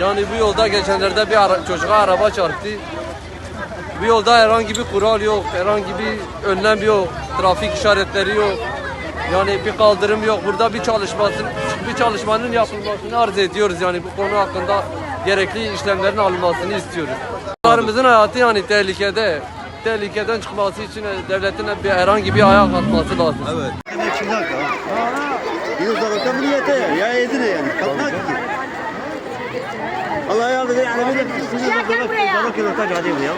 Yani bu yolda geçenlerde bir ara, çocuğa araba çarptı. Bu yolda herhangi bir kural yok, herhangi bir önlem yok, trafik işaretleri yok. Yani bir kaldırım yok. Burada bir çalışması, bir çalışmanın yapılmasını arz ediyoruz. Yani bu konu hakkında gerekli işlemlerin alınmasını istiyoruz. Çocuklarımızın hayatı yani tehlikede. Tehlikeden çıkması için devletin bir herhangi bir ayak atması lazım. Evet. Yunus da millete ya. Ya Allah yardım edin. Yani böyle sizi de bana bana kilo kaç hadi ya.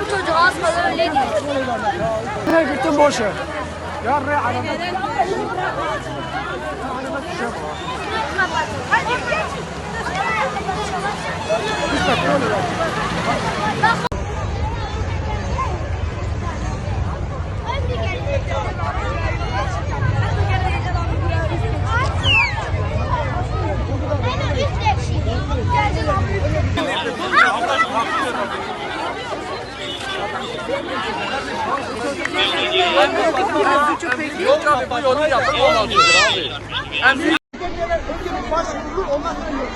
Bu çocuğu az kalır öyle değil. Ne gittin boş ver. Ya re araba. Yapılmamasıdır abi. Başvurulur ondan sonra